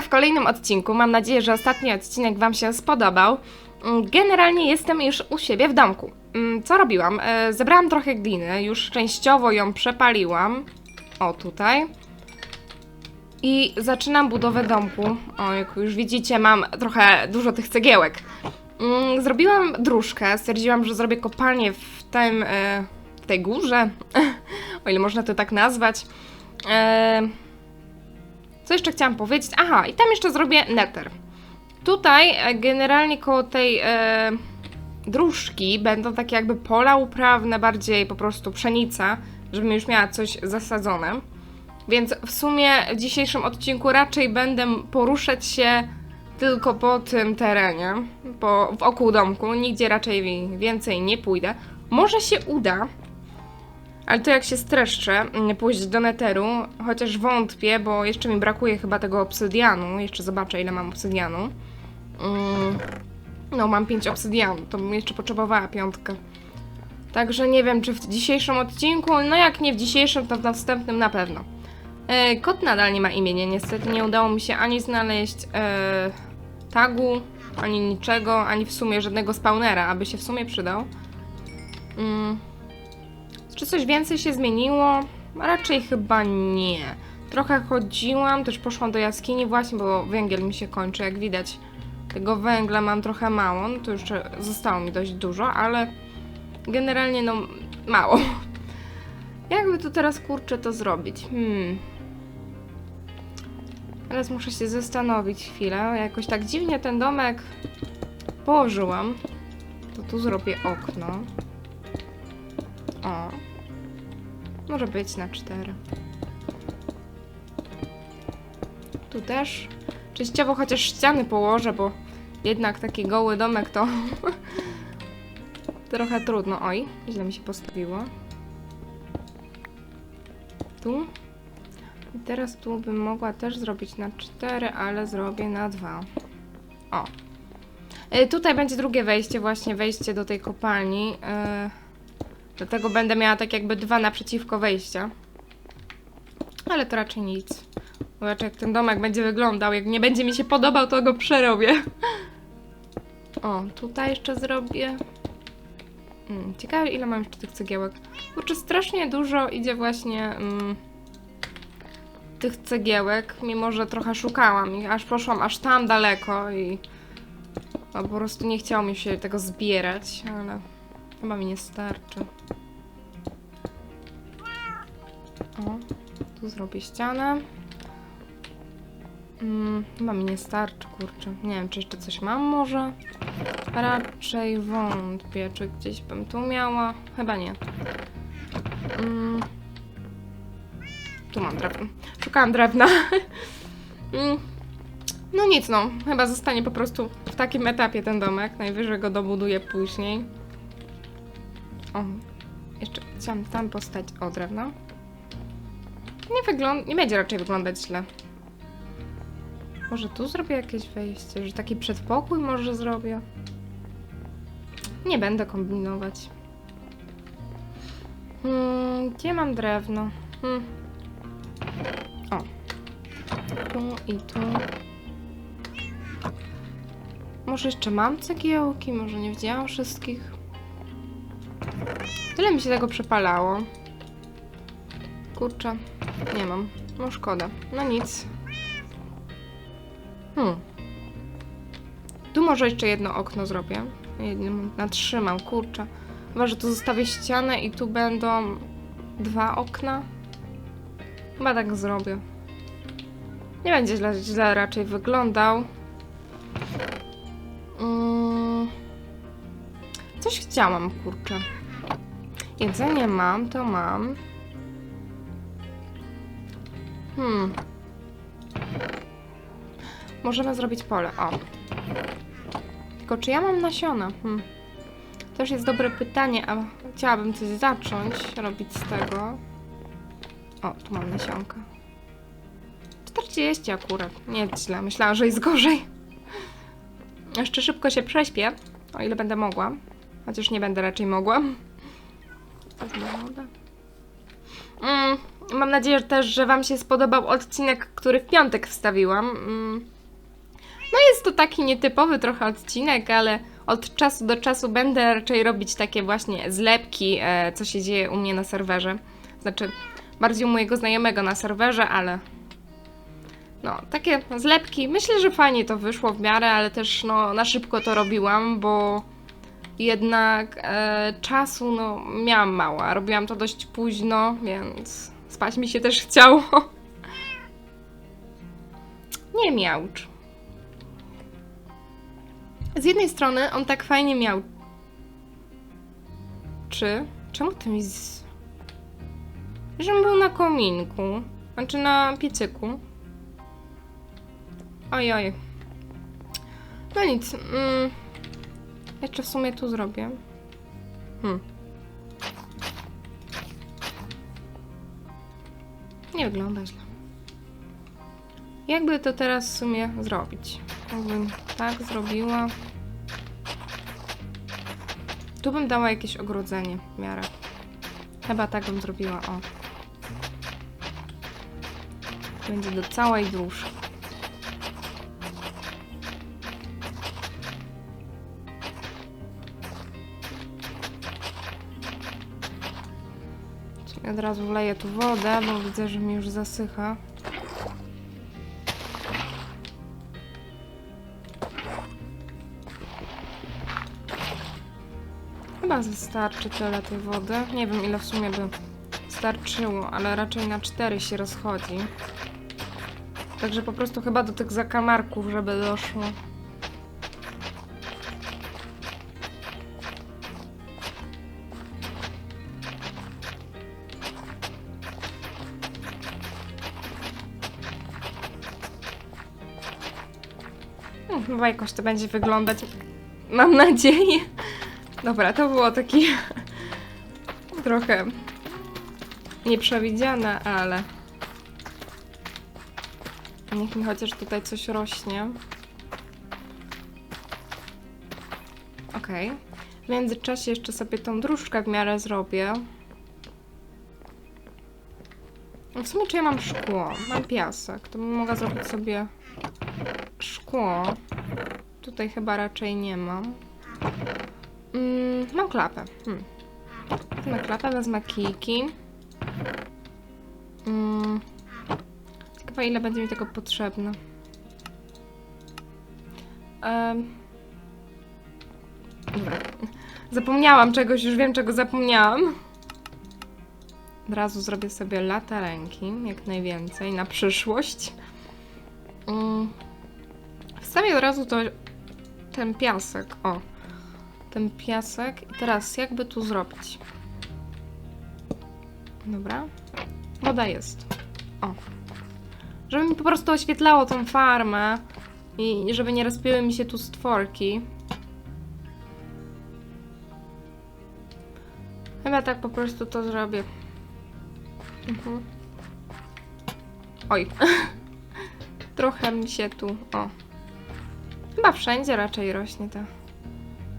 W kolejnym odcinku. Mam nadzieję, że ostatni odcinek Wam się spodobał. Mm, Generalnie jestem już u siebie w domku. Mm, Co robiłam? E, Zebrałam trochę gliny, już częściowo ją przepaliłam. O, tutaj. I zaczynam budowę domku. O, jak już widzicie, mam trochę dużo tych cegiełek. Mm, Zrobiłam dróżkę. Stwierdziłam, że zrobię kopalnię w tym, e, w tej górze. o ile można to tak nazwać. Co jeszcze chciałam powiedzieć? Aha, i tam jeszcze zrobię nether. Tutaj e, generalnie koło tej e, dróżki będą takie jakby pola uprawne, bardziej po prostu pszenica, żebym już miała coś zasadzone. Więc w sumie w dzisiejszym odcinku raczej będę poruszać się tylko po tym terenie, po, wokół domku. Nigdzie raczej więcej nie pójdę. Może się uda, ale to jak się streszczę, mm, pójść do neteru, chociaż wątpię, bo jeszcze mi brakuje chyba tego obsydianu. Jeszcze zobaczę, ile mam obsydianu. Mm, No, mam 5 obsydianu, to bym jeszcze potrzebowała piątkę. Także nie wiem, czy w dzisiejszym odcinku, no jak nie w dzisiejszym, to w następnym na pewno. E, kot nadal nie ma imienia, niestety nie udało mi się ani znaleźć e, tagu, ani niczego, ani w sumie żadnego spawnera, aby się w sumie przydał. Mm. Czy coś więcej się zmieniło? Raczej chyba nie. Trochę chodziłam, też poszłam do jaskini właśnie, bo węgiel mi się kończy, jak widać. Tego węgla mam trochę mało, no to jeszcze zostało mi dość dużo, ale generalnie no mało. Jakby tu teraz kurczę to zrobić? Hmm. Teraz muszę się zastanowić chwilę. Jakoś tak dziwnie ten domek położyłam. To tu zrobię okno. O. Może być na cztery. Tu też. Częściowo chociaż ściany położę, bo jednak taki goły domek to trochę trudno. Oj, źle mi się postawiło. Tu. I teraz tu bym mogła też zrobić na cztery, ale zrobię na dwa. O. Y, Tutaj będzie drugie wejście, właśnie wejście do tej kopalni. Y, Dlatego będę miała tak jakby dwa naprzeciwko wejścia. Ale to raczej nic. Zobaczę jak ten domek będzie wyglądał. Jak nie będzie mi się podobał, to go przerobię. O, tutaj jeszcze zrobię. Hmm, ciekawe ile mam jeszcze tych cegiełek. Kurczę, strasznie dużo idzie właśnie mm, tych cegiełek, mimo że trochę szukałam i aż poszłam aż tam daleko i no, po prostu nie chciało mi się tego zbierać, ale chyba mi nie starczy. O, tu zrobię ścianę. Mm, chyba mi nie starczy, kurczę. Nie wiem, czy jeszcze coś mam może? Raczej wątpię, czy gdzieś bym tu miała. Chyba nie. Mm. Tu mam drewno. Szukałam drewna. mm. No nic, no. Chyba zostanie po prostu w takim etapie ten domek. Najwyżej go dobuduję później. O, jeszcze chciałam tam postać o drewno. Nie wygląda, nie będzie raczej wyglądać źle. Może tu zrobię jakieś wejście, że taki przedpokój może zrobię. Nie będę kombinować. Hmm, gdzie mam drewno? Hmm. O. Tu i tu. Może jeszcze mam cegiełki, może nie wzięłam wszystkich. Tyle mi się tego przepalało. Kurczę, nie mam. No szkoda. No nic. Hmm. Tu może jeszcze jedno okno zrobię. Jednym natrzymam, kurczę. Chyba, że tu zostawię ścianę i tu będą dwa okna. Chyba tak zrobię. Nie będzie źle, źle raczej wyglądał. Mm. Coś chciałam, kurczę. Jedzenie mam, to mam. Hmm. Możemy zrobić pole. O. Tylko czy ja mam nasiona? Hmm. Już jest dobre pytanie, a chciałabym coś zacząć robić z tego. O, tu mam nasionka. 40 akurat. Nie źle. Myślałam, że jest gorzej. Jeszcze szybko się prześpię, o ile będę mogła. Chociaż nie będę raczej mogła. Mm, Mam nadzieję że też, że Wam się spodobał odcinek, który w piątek wstawiłam. Mm. No jest to taki nietypowy trochę odcinek, ale od czasu do czasu będę raczej robić takie właśnie zlepki, e, co się dzieje u mnie na serwerze. Znaczy, bardziej u mojego znajomego na serwerze, ale no, takie zlepki. Myślę, że fajnie to wyszło w miarę, ale też no, na szybko to robiłam, bo jednak e, czasu no, miałam mało. Robiłam to dość późno, więc spać mi się też chciało. Nie miałcz. Z jednej strony on tak fajnie miał. Czy? Czemu ty mi z... Żebym był na kominku. Znaczy na piecyku. Oj, oj. No nic. Mm. Jeszcze w sumie tu zrobię. Hmm. Nie wygląda źle. Jakby to teraz w sumie zrobić? Jakbym tak zrobiła. Tu bym dała jakieś ogrodzenie w miarę. Chyba tak bym zrobiła, o. Będzie do całej dróżki. Od razu wleję tu wodę, bo widzę, że mi już zasycha. Chyba wystarczy tyle tej wody. Nie wiem ile w sumie by starczyło, ale raczej na cztery się rozchodzi. Także po prostu chyba do tych zakamarków, żeby doszło. Chyba jakoś to będzie wyglądać. Mam nadzieję. Dobra, to było taki trochę nieprzewidziane, ale niech mi chociaż tutaj coś rośnie. Okej. W międzyczasie jeszcze sobie tą dróżkę w miarę zrobię. W sumie czy ja mam szkło? Mam piasek. To bym mogła zrobić sobie szkło. Tutaj chyba raczej nie mam. Mm, mam klapę. Hmm. Wezmę klapę, wezmę kijki. Mm. Ile będzie mi tego potrzebne. Em. Dobra. Zapomniałam czegoś, już wiem czego zapomniałam. Od razu zrobię sobie latarenki, jak najwięcej, na przyszłość. Mm. Wstawię od razu to, ten piasek, o ten piasek. I teraz jakby tu zrobić? Dobra. Woda jest. O. Żeby mi po prostu oświetlało tą farmę i żeby nie rozpiły mi się tu stworki. Chyba tak po prostu to zrobię. Mhm. Oj. Trochę mi się tu... O. Chyba wszędzie raczej rośnie ta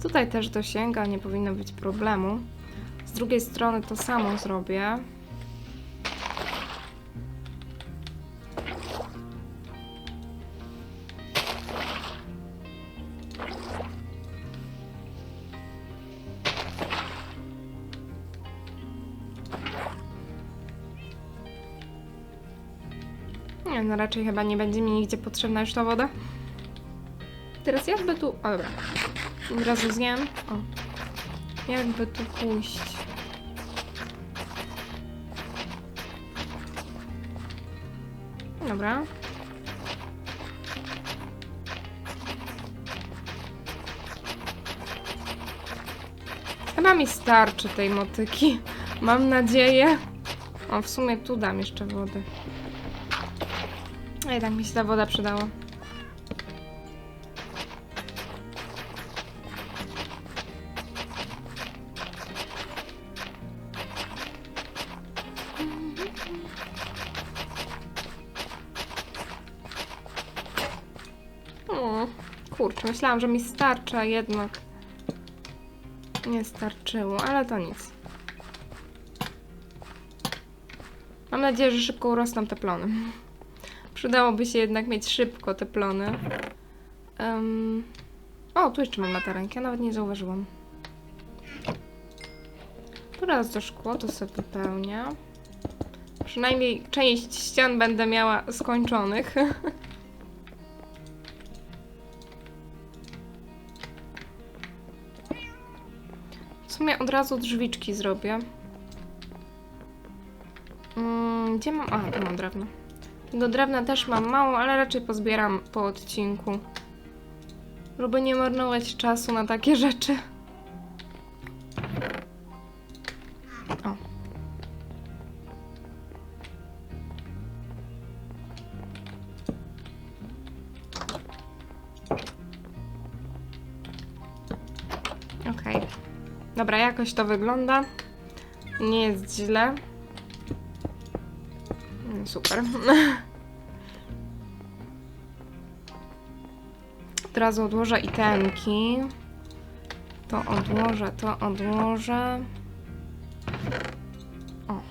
Tutaj też dosięga, nie powinno być problemu. Z drugiej strony to samo zrobię. Nie, no raczej chyba nie będzie mi nigdzie potrzebna już ta woda. Teraz jakby tu... O, dobra. Od razu zjem. O. Jakby tu pójść. Dobra. Chyba mi starczy tej motyki. Mam nadzieję. O, w sumie tu dam jeszcze wodę. A jednak mi się ta woda przydała. Myślałam, że mi starczy, jednak nie starczyło, ale to nic. Mam nadzieję, że szybko urosną te plony. Przydałoby się jednak mieć szybko te plony. Em, O, tu jeszcze mam matarenkę, nawet nie zauważyłam. Teraz to szkło, to sobie wypełnię. Przynajmniej część ścian będę miała skończonych. sumie od razu drzwiczki zrobię. Mm, gdzie mam? A, tu mam drewno. Tego drewna też mam mało, ale raczej pozbieram po odcinku. Żeby nie marnować czasu na takie rzeczy. Jakoś to wygląda. Nie jest źle. Mm, Super. Od razu odłożę itemki. To odłożę, to odłożę. O.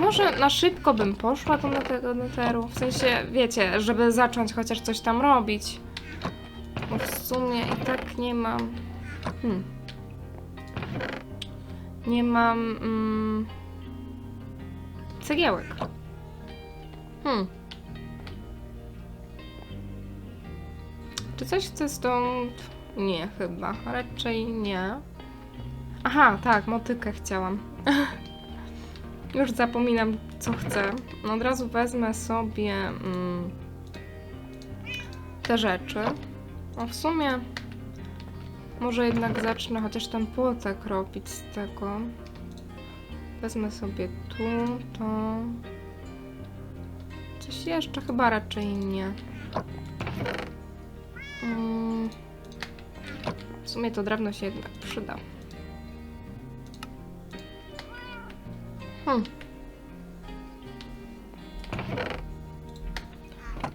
Może na szybko bym poszła tu na tego neteru. W sensie, wiecie, żeby zacząć chociaż coś tam robić. Bo w sumie i tak nie mam. Hmm. Nie mam mm, cegiełek. Hmm. Czy coś chcę stąd? Nie, chyba. Raczej nie. Aha, tak, motykę chciałam. Już zapominam, co chcę. No od razu wezmę sobie mm, te rzeczy. A w sumie może jednak zacznę chociaż ten płotek robić z tego. Wezmę sobie tu, to... Coś jeszcze? Chyba raczej nie. Mm. W sumie to drewno się jednak przyda. Hmm.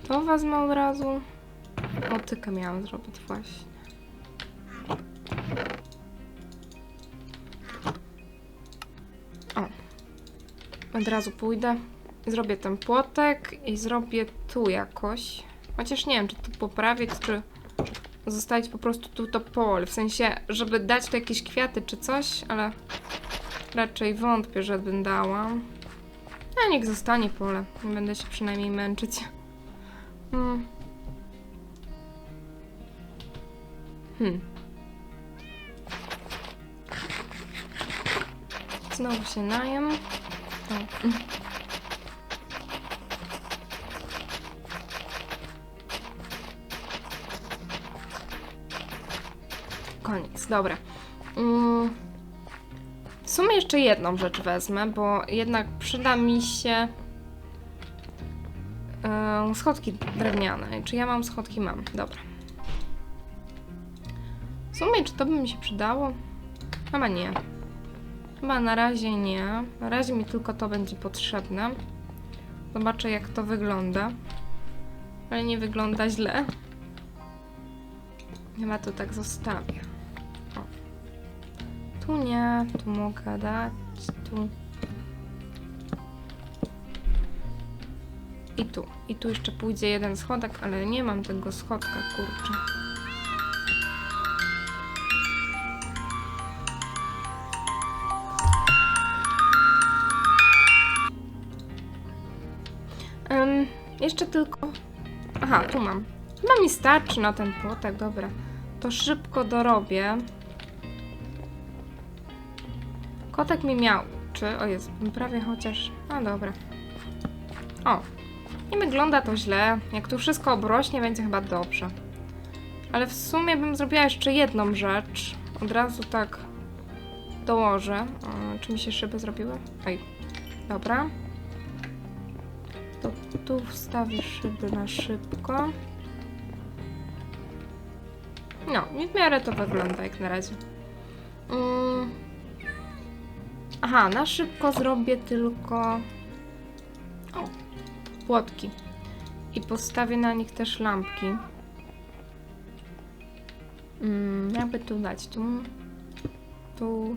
To wezmę od razu. Motykę miałam zrobić właśnie. Od razu pójdę. Zrobię ten płotek i zrobię tu jakoś. Chociaż nie wiem, czy tu poprawić, czy zostawić po prostu tu to pole. W sensie, żeby dać tu jakieś kwiaty czy coś, ale raczej wątpię, że bym dała. A niech zostanie pole. Nie będę się przynajmniej męczyć. Hmm. Hmm. Znowu się najem. Koniec, dobra. Mm. W sumie jeszcze jedną rzecz wezmę, bo jednak przyda mi się e, schodki drewniane. Czy ja mam schodki? Mam, dobra. W sumie, czy to by mi się przydało? Chyba nie. Chyba na razie nie. Na razie mi tylko to będzie potrzebne. Zobaczę, jak to wygląda. Ale nie wygląda źle. Chyba to tak zostawię. O. Tu nie, tu mogę dać, tu. I tu. I tu jeszcze pójdzie jeden schodek, ale nie mam tego schodka, kurczę. Jeszcze tylko. Aha, tu mam. Chyba mi starczy na ten płotek, dobra. To szybko dorobię. Kotek mi miał. Czy? O jest, prawie chociaż. A dobra. O. Nie wygląda to źle. Jak tu wszystko obrośnie, będzie chyba dobrze. Ale w sumie bym zrobiła jeszcze jedną rzecz. Od razu tak dołożę. O, czy mi się szyby zrobiły? Oj. Dobra. Tu wstawię szyby na szybko. No, i w miarę to wygląda jak na razie. Mm. Aha, na szybko zrobię tylko o, płotki. I postawię na nich też lampki. Mm, jakby tu dać? Tu, tu,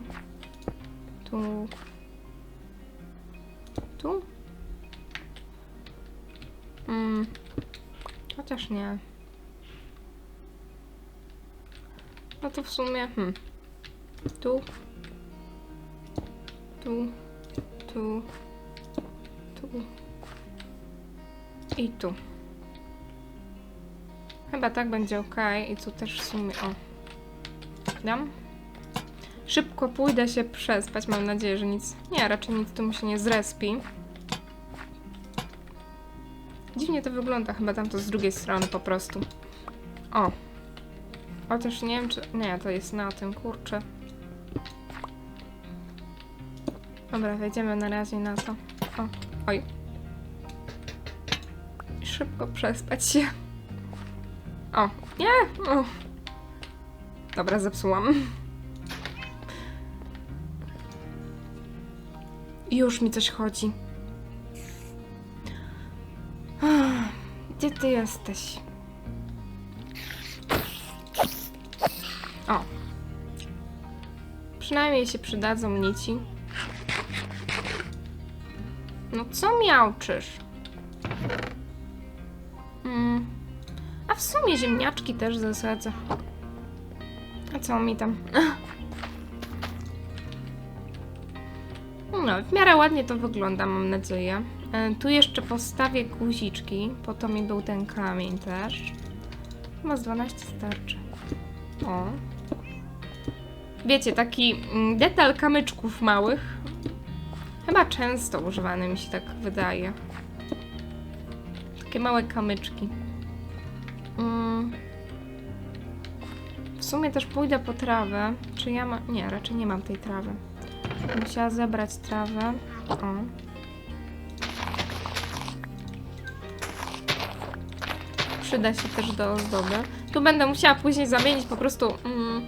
tu, tu, Mm. Chociaż nie. No to w sumie. Hmm. Tu. Tu. Tu. Tu. I tu. Chyba tak będzie ok. I tu też w sumie. O. Dam. Szybko pójdę się przespać. Mam nadzieję, że nic. Nie, raczej nic tu mu się nie zrespi. Dziwnie to wygląda, chyba tam to z drugiej strony po prostu. O. Chociaż nie wiem, czy... Nie, to jest na tym, kurczę. Dobra, wejdziemy na razie na to. O, oj. Szybko przespać się. O, nie! O. Dobra, zepsułam. Już mi coś chodzi. Ty jesteś? O. Przynajmniej się przydadzą nici. No co miałczysz? Mm. A w sumie ziemniaczki też zasadzę. A co mi tam? No, w miarę ładnie to wygląda, mam nadzieję. E, Tu jeszcze postawię guziczki, po to mi był ten kamień też. Chyba z 12 starczy. O. Wiecie, taki mm, detal kamyczków małych. Chyba często używany mi się tak wydaje. Takie małe kamyczki. Mm. W sumie też pójdę po trawę. Czy ja mam... Nie, raczej nie mam tej trawy. Musiała zebrać trawę. O. Przyda się też do ozdoby. Tu będę musiała później zamienić po prostu mm,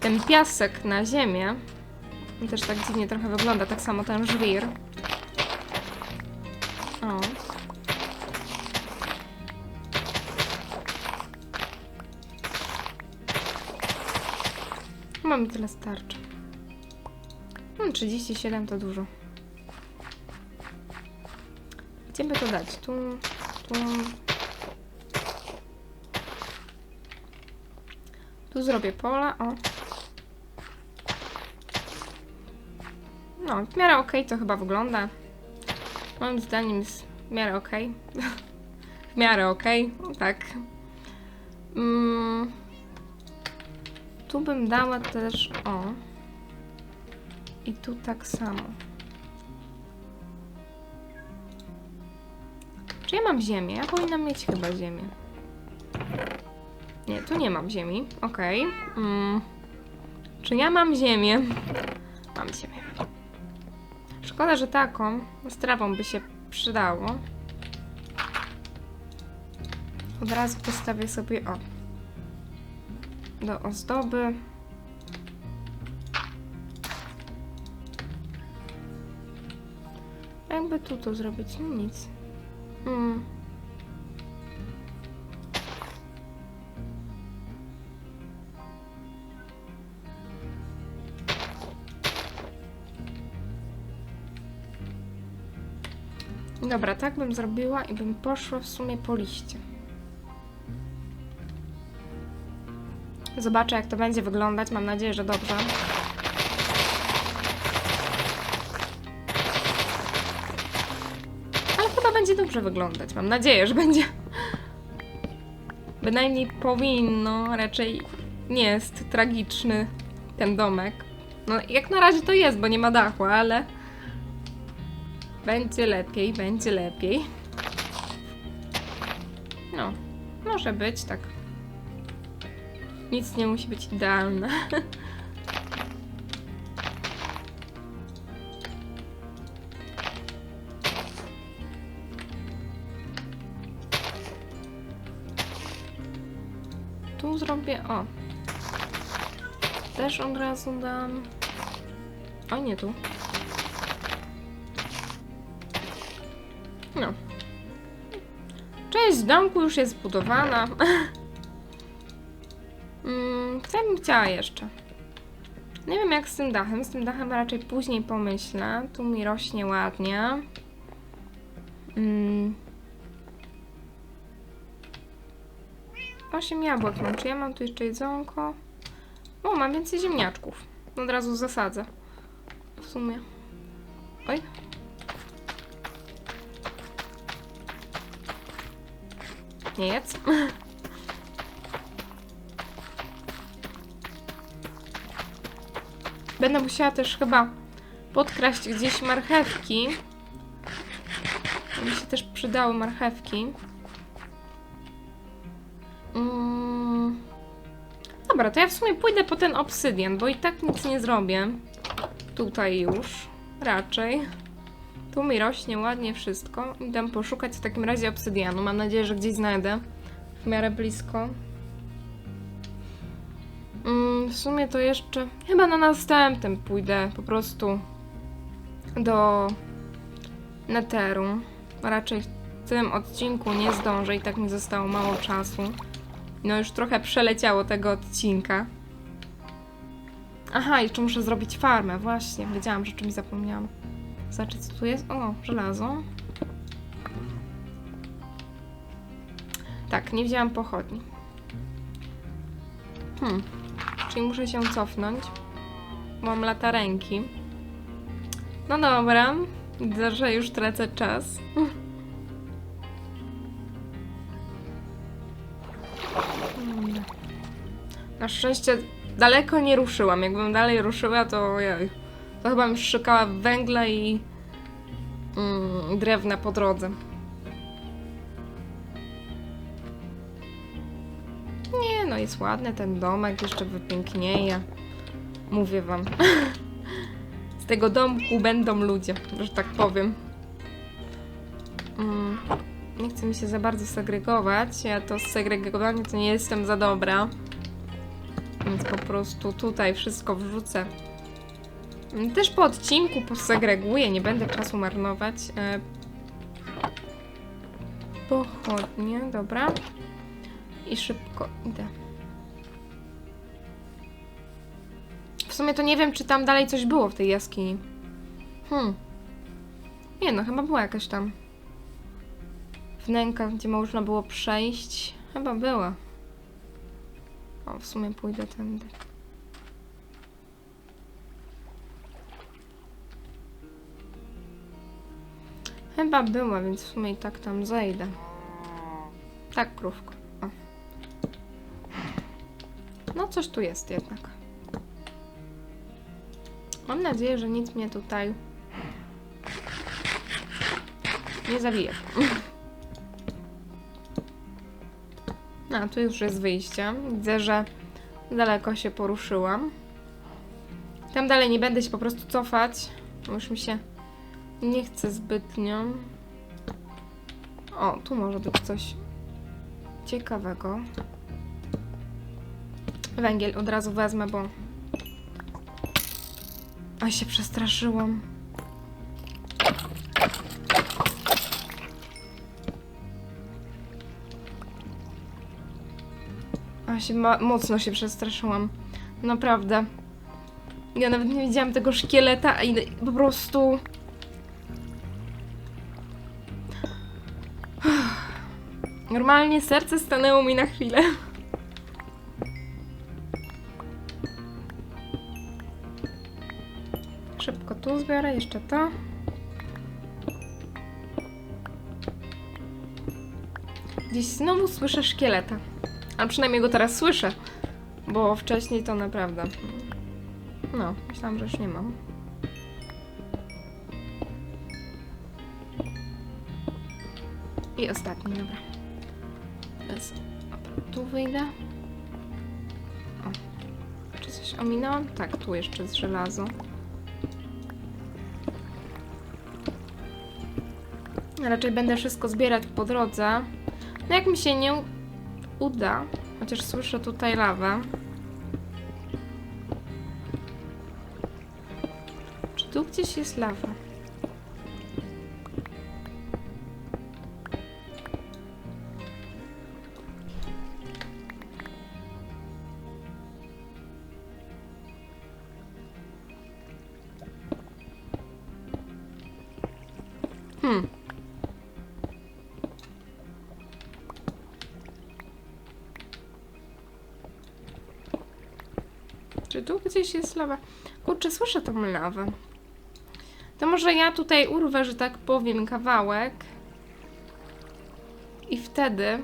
ten piasek na ziemię. On też tak dziwnie trochę wygląda, tak samo ten żwir. O. Mi tyle starczy. Hmm, 37 to dużo. Gdzie by to dać? Tu, tu. Tu zrobię pola, o. No, w miarę okej to chyba wygląda. Moim zdaniem jest w miarę okej. w miarę okej, tak. Mm. Tu bym dała też, o. I tu tak samo. Czy ja mam ziemię? Ja powinnam mieć chyba ziemię. Nie, tu nie mam ziemi. Okej. Mm. Czy ja mam ziemię? Mam ziemię. Szkoda, że taką z trawą by się przydało. Od razu postawię sobie o. Do ozdoby. Jakby tu to zrobić? No nic. Hmm. Dobra, tak bym zrobiła i bym poszła w sumie po liście. Zobaczę, jak to będzie wyglądać. Mam nadzieję, że dobrze. Ale chyba będzie dobrze wyglądać. Mam nadzieję, że będzie. Bynajmniej powinno, raczej nie jest tragiczny ten domek. No, jak na razie to jest, bo nie ma dachu, ale będzie lepiej, będzie lepiej. No, może być tak. Nic nie musi być idealne. Tu zrobię, o. Też od razu dam. O, nie tu. Część domku już jest zbudowana. Mm, co ja bym chciała jeszcze? Nie wiem jak z tym dachem. Z tym dachem raczej później pomyślę. Tu mi rośnie ładnie. Mm. 8 jabłek mam. Czy ja mam tu jeszcze jedzonko? O, mam więcej ziemniaczków. Od razu zasadzę. W sumie. Oj, Nie jedz. Będę musiała też chyba podkraść gdzieś marchewki. Mi się też przydały marchewki. Mm. Dobra, to ja w sumie pójdę po ten obsydian, bo i tak nic nie zrobię. Tutaj już. Raczej. Tu mi rośnie ładnie wszystko. Idę poszukać w takim razie obsydianu. Mam nadzieję, że gdzieś znajdę. W miarę blisko. Mm, w sumie to jeszcze. Chyba na następnym pójdę po prostu do Neteru. Raczej w tym odcinku nie zdążę i tak mi zostało mało czasu. No już trochę przeleciało tego odcinka. Aha, jeszcze muszę zrobić farmę, właśnie. Wiedziałam, że czymś zapomniałam. Zobaczcie, co tu jest. O, żelazo. Tak, nie wzięłam pochodni. Hmm. Czyli muszę się cofnąć. Mam latarenki. No dobra. Widzę, że już tracę czas. Dobra. Na szczęście daleko nie ruszyłam. Jakbym dalej ruszyła, to ja to chyba bym szukała węgla i mm, drewna po drodze. Nie, no jest ładny ten domek, jeszcze wypięknieje. Mówię wam. Z tego domku będą ludzie, że tak powiem. Mm, nie chcę mi się za bardzo segregować. Ja to z segregowaniem to nie jestem za dobra. Więc po prostu tutaj wszystko wrzucę. Też po odcinku posegreguję, nie będę czasu marnować. E, Pochodnie, dobra. I szybko idę. W sumie to nie wiem, czy tam dalej coś było w tej jaskini. Hmm. Nie no, chyba była jakaś tam wnęka, gdzie można było przejść. Chyba była. O, w sumie pójdę tędy. Chyba była, więc w sumie i tak tam zejdę. Tak, krówko. O. No, coś tu jest jednak. Mam nadzieję, że nic mnie tutaj nie zabije. A, tu już jest wyjście. Widzę, że daleko się poruszyłam. Tam dalej nie będę się po prostu cofać, już mi się nie chce zbytnio. O, tu może być coś ciekawego. Węgiel od razu wezmę, bo... A się przestraszyłam. A się mocno się przestraszyłam. Naprawdę. Ja nawet nie widziałam tego szkieleta i po prostu... Normalnie serce stanęło mi na chwilę. Szybko tu zbiorę, jeszcze to. Gdzieś znowu słyszę szkieleta. A przynajmniej go teraz słyszę. Bo wcześniej to naprawdę. No, myślałam, że już nie mam. I ostatni, dobra. Dobra, tu wyjdę. O. Czy coś ominęłam? Tak, tu jeszcze jest żelazo. Raczej będę wszystko zbierać po drodze. No jak mi się nie uda, chociaż słyszę tutaj lawę. Czy tu gdzieś jest lawa? Czy tu gdzieś jest lawa? Kurczę, słyszę tą lawę. To może ja tutaj urwę, że tak powiem, kawałek. I wtedy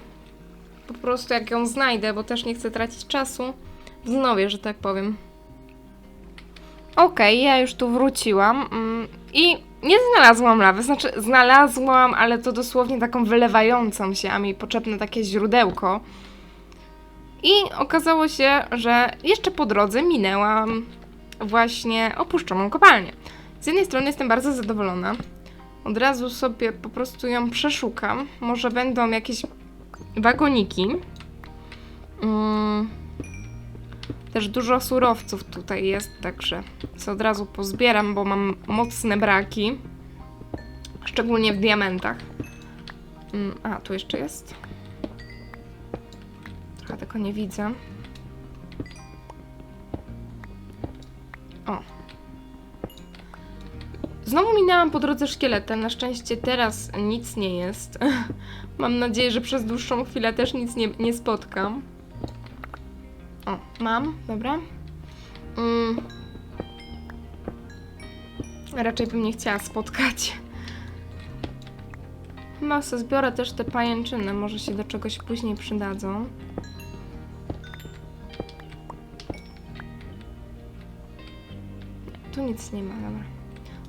po prostu jak ją znajdę, bo też nie chcę tracić czasu, wznowię, że tak powiem. Okej, ja już tu wróciłam mm, i nie znalazłam lawy, znaczy znalazłam, ale to dosłownie taką wylewającą się, a mi potrzebne takie źródełko. I okazało się, że jeszcze po drodze minęłam właśnie opuszczoną kopalnię. Z jednej strony jestem bardzo zadowolona. Od razu sobie po prostu ją przeszukam. Może będą jakieś wagoniki. Mm. Też dużo surowców tutaj jest, także co od razu pozbieram, bo mam mocne braki. Szczególnie w diamentach. Mm, a, tu jeszcze jest. Tego nie widzę. O. Znowu minęłam po drodze szkieletem. Na szczęście teraz nic nie jest. Mam nadzieję, że przez dłuższą chwilę też nic nie, nie spotkam. O, mam, dobra. Mm. Raczej bym nie chciała spotkać. Chyba zbiorę też te pajęczyny, może się do czegoś później przydadzą. Tu nic nie ma, dobra.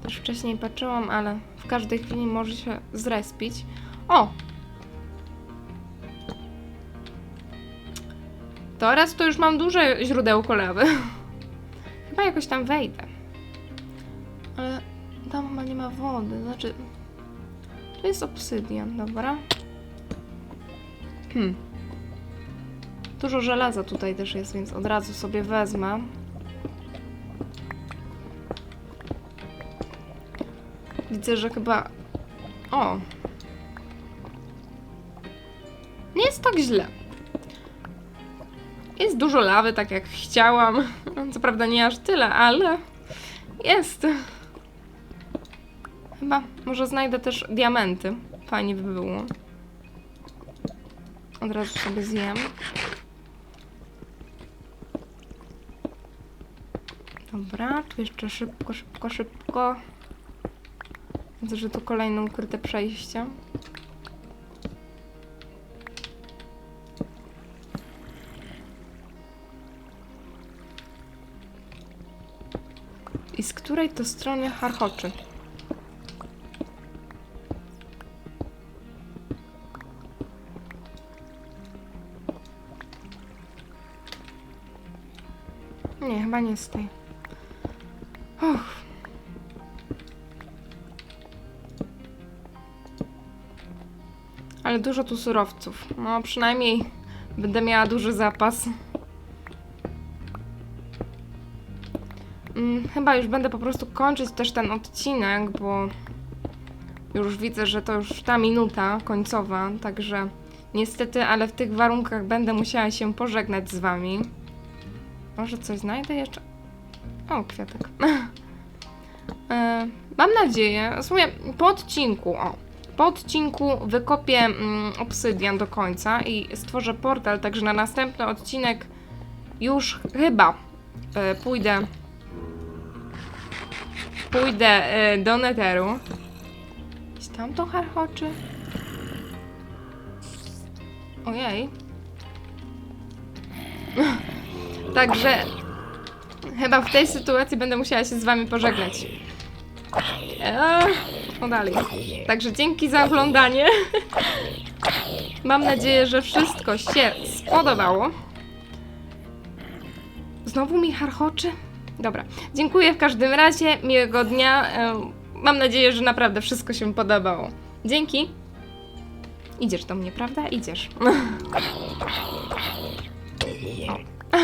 Też wcześniej patrzyłam, ale w każdej chwili może się zrespić. O! Teraz to już mam duże źródełko lawy. Chyba jakoś tam wejdę. Ale tam chyba nie ma wody, znaczy... To jest obsydian, dobra. Hmm. Dużo żelaza tutaj też jest, więc od razu sobie wezmę. Widzę, że chyba... O! Nie jest tak źle. Jest dużo lawy, tak jak chciałam. Co prawda nie aż tyle, ale jest. Chyba może znajdę też diamenty. Fajnie by było. Od razu sobie zjem. Dobra, tu jeszcze szybko, szybko, szybko. Widzę, że tu kolejne ukryte przejście. I z której to strony harchoczy? Nie, chyba nie z tej. Ale dużo tu surowców. No, przynajmniej będę miała duży zapas. Mm, chyba już będę po prostu kończyć też ten odcinek, bo już widzę, że to już ta minuta końcowa, także niestety, ale w tych warunkach będę musiała się pożegnać z wami. Może coś znajdę jeszcze? O, kwiatek. e, mam nadzieję, w sumie po odcinku, o, po odcinku wykopię mm, obsydian do końca i stworzę portal, także na następny odcinek już chyba e, pójdę pójdę e, do Netheru. Gdzieś tam to harchoczy? Ojej. Także chyba w tej sytuacji będę musiała się z wami pożegnać. Eee, no dalej. Także dzięki za oglądanie. Mam nadzieję, że wszystko się spodobało. Znowu mi harchoczy? Dobra. Dziękuję w każdym razie. Miłego dnia. E, Mam nadzieję, że naprawdę wszystko się podobało. Dzięki. Idziesz do mnie, prawda? Idziesz. O.